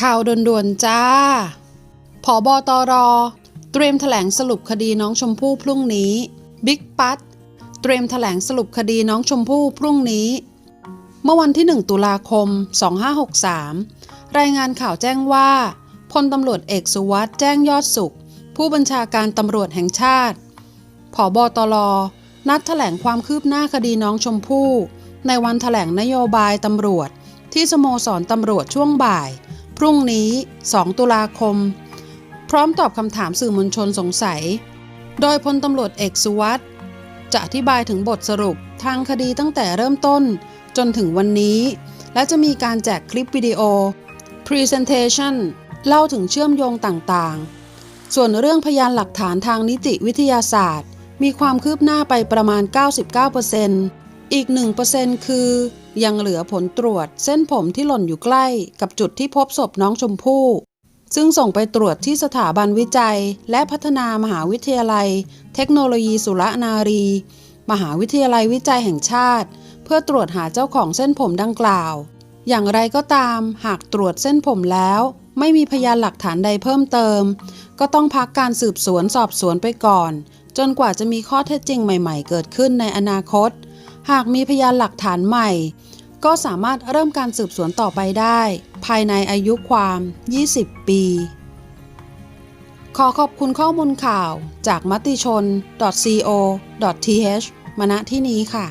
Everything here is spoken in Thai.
ข่าวด่วนๆจ้า ผอบอตรเตรียมแถลงสรุปคดีน้องชมพู่พรุ่งนี้ บิ๊กปัตเตรียมแถลงสรุปคดีน้องชมพู่พรุ่งนี้ เมื่อวันที่ 1 ตุลาคม 2563 รายงานข่าวแจ้งว่าพลตำรวจเอกสุวัสด์แจ้งยอดสุข ผู้บัญชาการตำรวจแห่งชาติ ผอบอตรนัดแถลงความคืบหน้าคดีน้องชมพู่ ในวันแถลงนโยบายตำรวจ ที่สโมสรตำรวจช่วงบ่าย พรุ่งนี้ 2 ตุลาคม พร้อมตอบคำถามสื่อมวลชนสงสัย โดยพลตำรวจเอกสุวัสด์จะอธิบายถึงบทสรุปทางคดีตั้งแต่เริ่มต้นจนถึงวันนี้ และจะมีการแจกคลิปวิดีโอ Presentation เล่าถึงเชื่อมโยงต่างๆ ส่วนเรื่องพยานหลักฐานทางนิติวิทยาศาสตร์ มีความคืบหน้าไปประมาณ 99% อีก 1%คือ ยังเหลือผลตรวจเส้นผมที่หล่นอยู่ใกล้กับจุดที่พบศพน้องชมพู่ซึ่งส่งไปตรวจที่สถาบันวิจัย และพัฒนามหาวิทยาลัย เทคโนโลยีสุรนารี มหาวิทยาลัยวิจัยแห่งชาติ เพื่อตรวจหาเจ้าของเส้นผมดังกล่าว อย่างไรก็ตาม หากตรวจเส้นผมแล้ว ไม่มีพยานหลักฐานใดเพิ่มเติม ก็ต้องพักการสืบสวนสอบสวนไปก่อน จนกว่าจะมีข้อเท็จจริงใหม่ ๆ เกิดขึ้นในอนาคต หากมีพยานหลักฐานใหม่ ก็สามารถเริ่มการสืบสวนต่อไปได้ ภายในอายุความ 20 ปี ขอขอบคุณข้อมูลข่าวจากมติชน .co.th มาณที่นี้ค่ะ